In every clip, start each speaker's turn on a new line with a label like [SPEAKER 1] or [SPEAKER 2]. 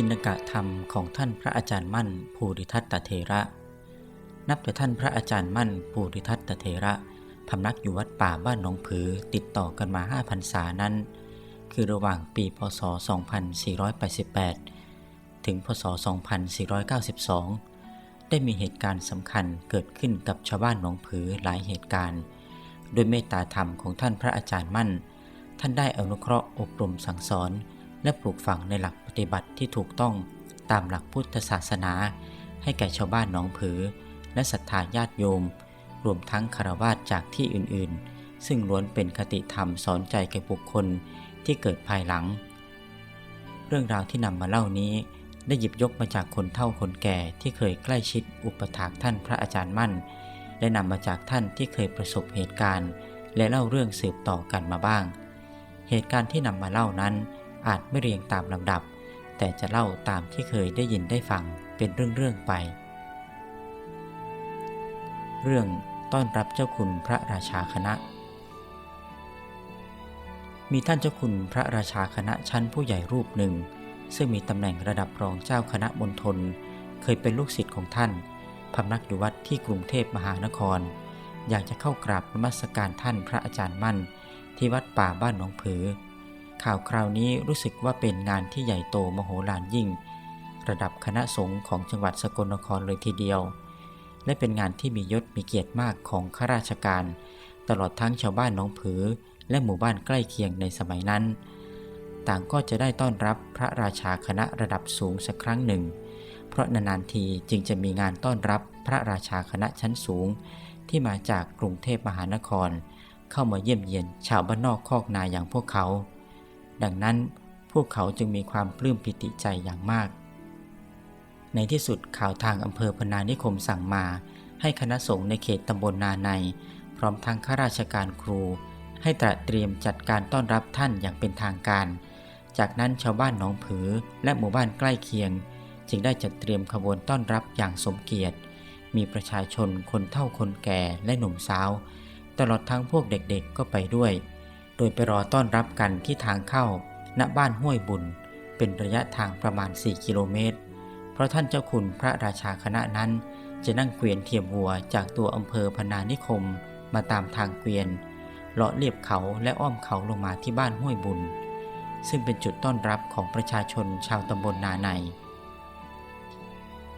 [SPEAKER 1] กินกะธรรมของท่านพระอาจารย์มั่นภูริทัตตเถระ นับแต่ท่านพระอาจารย์มั่นภูริทัตตเถระพำนักอยู่วัดป่าบ้านหนองผือติดต่อกันมา5พรรษานั้น คือระหว่างปีพศ 2488 ถึงพศ 2492 ได้มีเหตุการณ์สำคัญเกิดขึ้นกับชาวบ้านหนองผือหลายเหตุการณ์ โดยเมตตาธรรมของท่านพระอาจารย์มั่น ท่านได้อนุเคราะห์อบรมสั่งสอน และปลูกฝังในหลักปฏิบัติที่ถูกต้องตามหลักพุทธศาสนา ให้แก่ชาวบ้านหนองผือ และศรัทธาญาติโยม รวมทั้งคารวาสจากที่อื่นๆ ซึ่งล้วนเป็นคติธรรมสอนใจแก่บุคคลที่เกิดภายหลัง เรื่องราวที่นำมาเล่านี้ได้หยิบยกมาจากคนเฒ่าคนแก่ที่เคยใกล้ชิดอุปถากท่านพระอาจารย์มั่น และนำมาจากท่านที่เคยประสบเหตุการณ์ และเล่าเรื่องสืบต่อกันมาบ้าง เหตุการณ์ที่นำมาเล่านั้น อาจไม่เรียงตามลำดับ แต่จะเล่าตามที่เคยได้ยินได้ฟังเป็นเรื่องๆไป เรื่องต้อนรับเจ้าคุณพระราชาคณะ มีท่านเจ้าคุณพระราชาคณะชั้นผู้ใหญ่รูปหนึ่ง ซึ่งมีตำแหน่งระดับรองเจ้าคณะมณฑลเคยเป็นลูกศิษย์ของท่านพำนักอยู่วัดที่กรุงเทพมหานคร อยากจะเข้ากราบนมัสการท่านพระอาจารย์มั่น ที่วัดป่าบ้านหนองผือ ข่าวคราวนี้รู้สึกว่าเป็นงานที่ใหญ่โตมโหฬารยิ่ง ระดับคณะสงฆ์ของจังหวัดสกลนครเลยทีเดียว และเป็นงานที่มียศมีเกียรติมากของข้าราชการ ตลอดทั้งชาวบ้านหนองผือ และหมู่บ้านใกล้เคียงในสมัยนั้น ต่างก็จะได้ต้อนรับพระราชาคณะระดับสูงสักครั้งหนึ่ง เพราะนานๆทีจึงจะมีงานต้อนรับพระราชาคณะชั้นสูง ที่มาจากกรุงเทพมหานคร เข้ามาเยี่ยมเยียนชาวบ้านนอกคอกนาอย่างพวกเขา ดังนั้นพวกเขาจึงมีความปลื้มปิติใจอย่างมาก ในที่สุดข่าวทางอำเภอพนานิคมสั่งมา ให้คณะสงฆ์ในเขตตำบลนาใน พร้อมทั้งข้าราชการครู ให้ตระเตรียมจัดการต้อนรับท่านอย่างเป็นทางการ จากนั้นชาวบ้านหนองผือและหมู่บ้านใกล้เคียง จึงได้จัดเตรียมขบวนต้อนรับอย่างสมเกียรติ มีประชาชนคนเฒ่าคนแก่และหนุ่มสาว ตลอดทั้งพวกเด็กๆก็ไปด้วย โดยไปรอต้อนรับกันที่ทางเข้า ณ บ้านห้วยบุญ เป็นระยะทางประมาณ 4 กิโลเมตร เพราะท่านเจ้าคุณพระราชาคณะนั้น จะนั่งเกวียนเทียมวัวจากตัวอำเภอพนานิคม มาตามทางเกวียน เลาะเลียบเขาและอ้อมเขาลงมาที่บ้านห้วยบุญ ซึ่งเป็นจุดต้อนรับของประชาชนชาวตำบลนาใน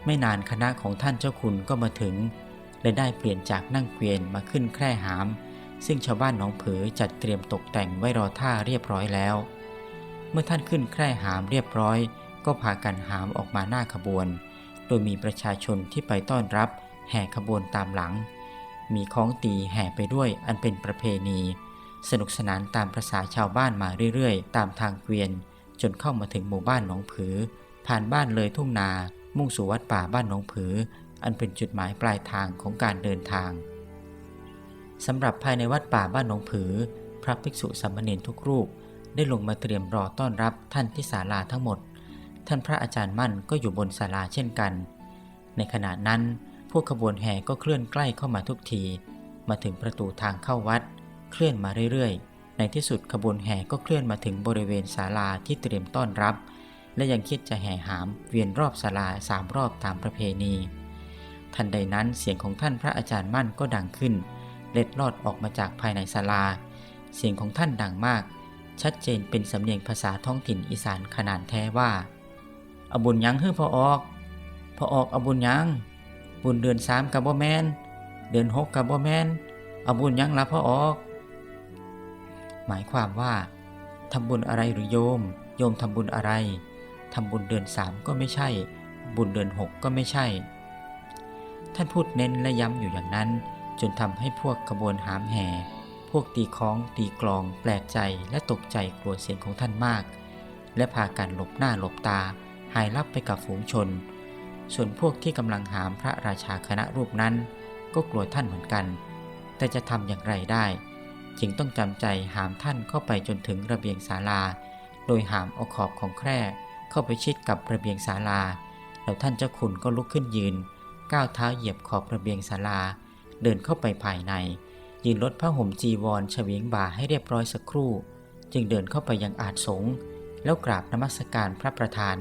[SPEAKER 1] ไม่นานคณะของท่านเจ้าคุณก็มาถึง และได้เปลี่ยนจากนั่งเกวียนมาขึ้นแคร่หาม ซึ่งชาวบ้านหนองผือจัดเตรียมตกแต่งไว้รอท่าเรียบร้อยแล้ว เมื่อท่านขึ้นแคร่หามเรียบร้อย ก็พากันหามออกมาหน้าขบวน โดยมีประชาชนที่ไปต้อนรับ แห่ขบวนตามหลัง มีของตีแห่ไปด้วยอันเป็นประเพณี สนุกสนานตามประษาชาวบ้านมาเรื่อยๆ ตามทางเกวียน จนเข้ามาถึงหมู่บ้านหนองผือ ผ่านบ้านเลยทุ่งนา มุ่งสู่วัดป่าบ้านหนองผือ อันเป็นจุดหมายปลายทางของการเดินทาง สำหรับภายในวัดป่าบ้านหนองผือ พระภิกษุสามเณรทุกรูป ได้ลงมาเตรียมรอต้อนรับท่านที่ศาลาทั้งหมด ท่านพระอาจารย์มั่นก็อยู่บนศาลาเช่นกัน ในขณะนั้น พวกขบวนแห่ก็เคลื่อนใกล้เข้ามาทุกที มาถึงประตูทางเข้าวัด เคลื่อนมาเรื่อยๆ ในที่สุดขบวนแห่ก็เคลื่อนมาถึงบริเวณศาลาที่เตรียมต้อนรับ และยังคิดจะแห่หามเวียนรอบศาลาสามรอบตามประเพณี ทันใดนั้นเสียงของท่านพระอาจารย์มั่นก็ดังขึ้น เล็ดลอดออกมาจากภายในศาลา เสียงของท่านดังมาก ชัดเจนเป็นสำเนียงภาษาท้องถิ่นอีสานขนาดแท้ว่า อบุญยังเฮ้อพอออก พอออกอบุญยังบุญเดือนสามกับบ่แมนเดือนหกกับบ่แมนอบุญยังละพอออก หมายความว่าทำบุญอะไรหรือโยม โยมทำบุญอะไรทำบุญเดือนสามก็ไม่ใช่ บุญเดือนหกก็ไม่ใช่ ท่านพูดเน้นและย้ำอยู่อย่างนั้น จนทำให้พวกขบวนหามแห่ พวกตีค้องตีกลอง แปลกใจและตกใจกลัวเสียงของท่านมาก และพากันหลบหน้าหลบตา หายลับไปกับฝูงชน ส่วนพวกที่กำลังหามพระราชาคณะรูปนั้น ก็กลัวท่านเหมือนกัน แต่จะทำอย่างไรได้ จึงต้องจำใจหามท่านเข้าไปจนถึงระเบียงศาลา โดยหามเอาขอบของแคร่เข้าไปชิดกับระเบียงศาลา แล้วท่านเจ้าคุณก็ลุกขึ้นยืน ก้าวเท้าเหยียบขอบระเบียงศาลา เดินเข้าไปภายใน ยืนลดผ้าห่มจีวรเฉวียงบ่าให้เรียบร้อยสักครู่ จึงเดินเข้าไปยังอาจสงแล้วกราบนมัสการพระประธาน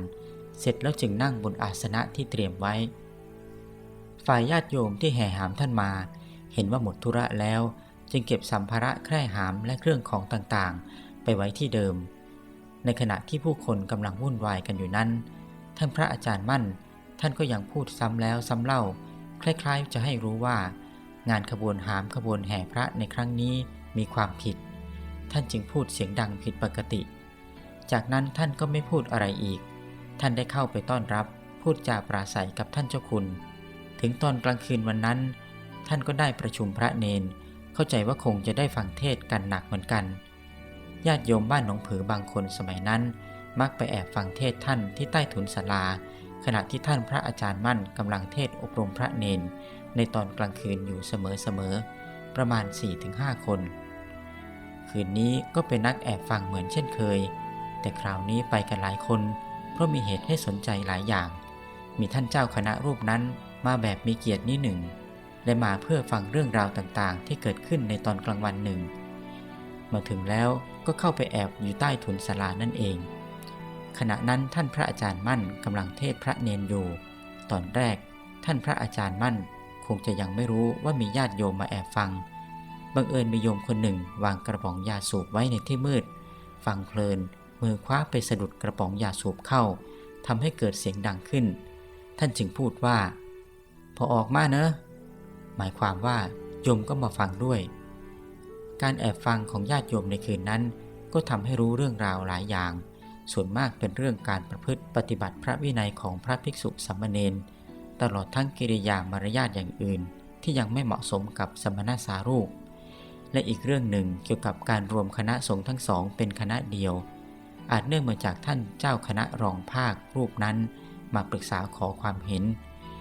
[SPEAKER 1] เสร็จแล้วจึงนั่งบนอาสนะที่เตรียมไว้ ฝ่ายญาติโยมที่แห่หามท่านมา เห็นว่าหมดธุระแล้ว จึงเก็บสัมภาระแคร่หามและเครื่องของต่างๆ ไปไว้ที่เดิม ในขณะที่ผู้คนกำลังวุ่นวายกันอยู่นั้น ท่านพระอาจารย์มั่น ท่านก็ยังพูดซ้ำแล้วซ้ำเล่า คล้ายๆ จะให้รู้ว่า งานขบวนหามขบวนแห่พระในครั้งนี้มีความผิด ท่านจึงพูดเสียงดังผิดปกติ จากนั้นท่านก็ไม่พูดอะไรอีก ท่านได้เข้าไปต้อนรับพูดจาปราศัยกับท่านเจ้าคุณ ถึงตอนกลางคืนวันนั้น ท่านก็ได้ประชุมพระเนน เข้าใจว่าคงจะได้ฟังเทศกันหนักเหมือนกัน ญาติโยมบ้านหนองผือบางคนสมัยนั้น มักไปแอบฟังเทศท่านที่ใต้ถุนศาลา ขณะที่ท่านพระอาจารย์มั่นกำลังเทศอบรมพระเนน ในตอนกลางคืนอยู่เสมอๆ ประมาณ 4-5 คน คืนนี้ก็เป็นนักแอบฟังเหมือนเช่นเคย แต่คราวนี้ไปกันหลายคน เพราะมีเหตุให้สนใจหลายอย่าง มีท่านเจ้าคณะรูปนั้นมาแบบมีเกียรตินิดหนึ่ง และมาเพื่อฟังเรื่องราวต่างๆ ที่เกิดขึ้นในตอนกลางวันหนึ่ง มาถึงแล้วก็เข้าไปแอบอยู่ใต้ถุนศาลานั่นเอง ขณะนั้นท่านพระอาจารย์มั่นกำลังเทศพระเนนอยู่ ตอนแรกท่านพระอาจารย์มั่น งจะยังไม่รู้ว่ามีญาติโยมมาแอบฟัง บังเอิญมีโยมคนหนึ่งวางกระป๋องยาสูบไว้ในที่มืด ฟังเพลิน มือคว้าไปสะดุดกระป๋องยาสูบเข้าทำให้เกิดเสียงดังขึ้น ท่านจึงพูดว่า พอออกมาเนอะ หมายความว่าโยมก็มาฟังด้วย การแอบฟังของญาติโยมในคืนนั้น ก็ทำให้รู้เรื่องราวหลายอย่าง ส่วนมากเป็นเรื่องการประพฤติปฏิบัติพระวินัยของพระภิกษุสัมมาเนน ตลอดทั้งกิริยามารยาทอย่างอื่น ที่ยังไม่เหมาะสมกับสมณสารูป และอีกเรื่องหนึ่งเกี่ยวกับการรวมคณะสงฆ์ทั้งสองเป็นคณะเดียว อาจเนื่องมาจากท่านเจ้าคณะรองภาครูปนั้น มาปรึกษาขอความเห็น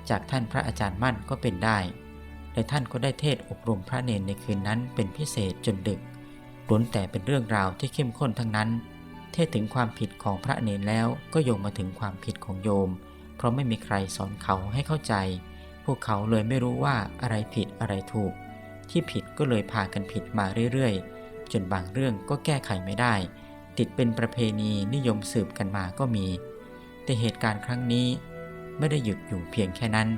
[SPEAKER 1] จากท่านพระอาจารย์มั่นก็เป็นได้และท่านก็ได้เทศอบรมพระเนนในคืนนั้นเป็นพิเศษจนดึกล้วนแต่เป็นเรื่องราวที่เข้มข้นทั้งนั้น เทศถึงความผิดของพระเนนแล้วก็โยงมาถึงความผิดของโยม เพราะไม่มีใครสอนเขาให้เข้าใจ พวกเขาเลยไม่รู้ว่าอะไรผิดอะไรถูก ที่ผิดก็เลยพากันผิดมาเรื่อยๆ จนบางเรื่องก็แก้ไขไม่ได้ ติดเป็นประเพณีนิยมสืบกันมาก็มี แต่เหตุการณ์ครั้งนี้ไม่ได้หยุดอยู่เพียงแค่นั้น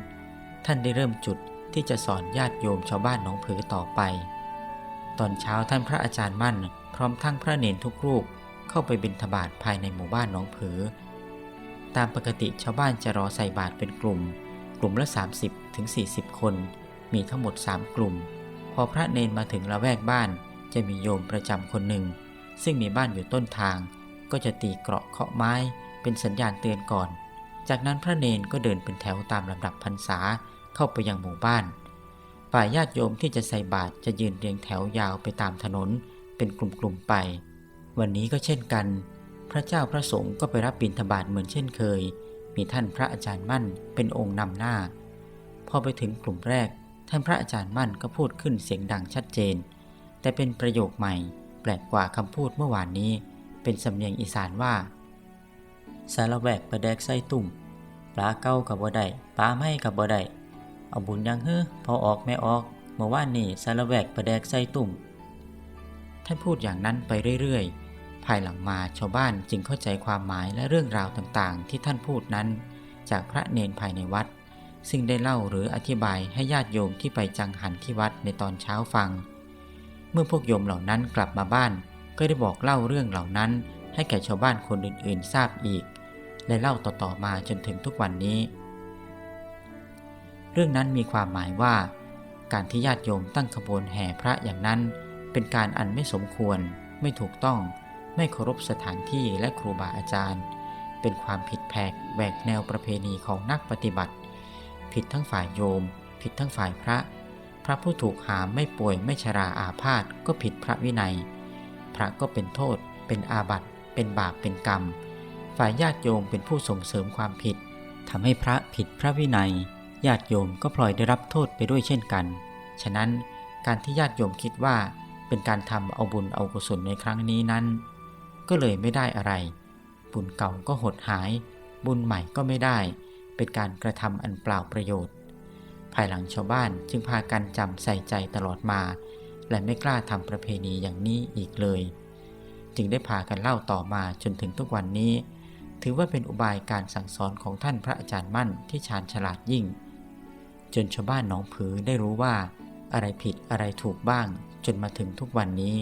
[SPEAKER 1] ท่านได้เริ่มจุดที่จะสอนญาติโยมชาวบ้านหนองผือต่อไป ตอนเช้าท่านพระอาจารย์มั่น พร้อมทั้งพระเนนทุกรูปเข้าไปบิณฑบาตภายในหมู่บ้านหนองผือ ตามปกติชาวบ้านจะรอใส่บาตรเป็นกลุ่ม กลุ่มละ30ถึง40 คน มีทั้งหมด 3 กลุ่ม พอพระเนนมาถึงละแวกบ้าน จะมีโยมประจำคนหนึ่ง ซึ่งมีบ้านอยู่ต้นทาง ก็จะตีเกราะเคาะไม้ เป็นสัญญาณเตือนก่อน จากนั้นพระเนนก็เดินเป็นแถวตามลำดับพรรษาเข้าไปยังหมู่บ้าน ฝ่ายญาติโยมที่จะใส่บาตรจะยืนเรียงแถวยาวไปตามถนน เป็นกลุ่มๆไป วันนี้ก็เช่นกัน พระเจ้าพระสงฆ์ก็ไปรับบิณฑบาตเหมือนเช่นเคย มีท่านพระอาจารย์มั่นเป็นองค์นำหน้า พอไปถึงกลุ่มแรก ท่านพระอาจารย์มั่นก็พูดขึ้นเสียงดังชัดเจน แต่เป็นประโยคใหม่ แปลกกว่าคำพูดเมื่อวานนี้ เป็นสำเนียงอีสานว่า สารแวกประแดกไส้ตุ่มปลาเก้ากับบ่ได้ปลาไม่กับบ่ได้เอาบุญยังเฮ้อพอออกไม่ออกเมื่อวานนี่สารแวกประแดกไส้ตุ่มท่านพูดอย่างนั้นไปเรื่อยๆ ภายหลังมาชาวบ้านจึงเข้าใจความหมายและเรื่องราวต่างๆ ที่ท่านพูดนั้น จากพระเนนภายในวัด ซึ่งได้เล่าหรืออธิบายให้ญาติโยมที่ไปจังหันที่วัดในตอนเช้าฟัง เมื่อพวกโยมเหล่านั้นกลับมาบ้าน ก็ได้บอกเล่าเรื่องเหล่านั้น ให้แก่ชาวบ้านคนอื่นๆ ทราบอีก และเล่าต่อๆมาจนถึงทุกวันนี้ เรื่องนั้นมีความหมายว่า การที่ญาติโยมตั้งขบวนแห่พระอย่างนั้น เป็นการอันไม่สมควรไม่ถูกต้อง ไม่เคารพสถานที่และครูบาอาจารย์ เป็นความผิดแผกแหวกแนวประเพณีของนักปฏิบัติ ผิดทั้งฝ่ายโยม ผิดทั้งฝ่ายพระ พระผู้ถูกหามไม่ป่วยไม่ชราอาพาธก็ผิดพระวินัย พระก็เป็นโทษ เป็นอาบัติ เป็นบาปเป็นกรรม ฝ่ายญาติโยมเป็นผู้ส่งเสริมความผิดทำให้พระผิดพระวินัย ญาติโยมก็พลอยได้รับโทษไปด้วยเช่นกัน ฉะนั้นการที่ญาติโยมคิดว่าเป็นการทำเอาบุญเอากุศลในครั้งนี้นั้น ก็เลยไม่ได้อะไร บุญเก่าก็หดหาย บุญใหม่ก็ไม่ได้ เป็นการกระทำอันเปล่าประโยชน์ ภายหลังชาวบ้านจึงพากันจำใส่ใจตลอดมา และไม่กล้าทำประเพณีอย่างนี้อีกเลย จึงได้พากันเล่าต่อมาจนถึงทุกวันนี้ ถือว่าเป็นอุบายการสั่งสอนของท่านพระอาจารย์มั่นที่ชาญฉลาดยิ่ง จนชาวบ้านหนองผือได้รู้ว่า อะไรผิดอะไรถูกบ้างจนมาถึงทุกวันนี้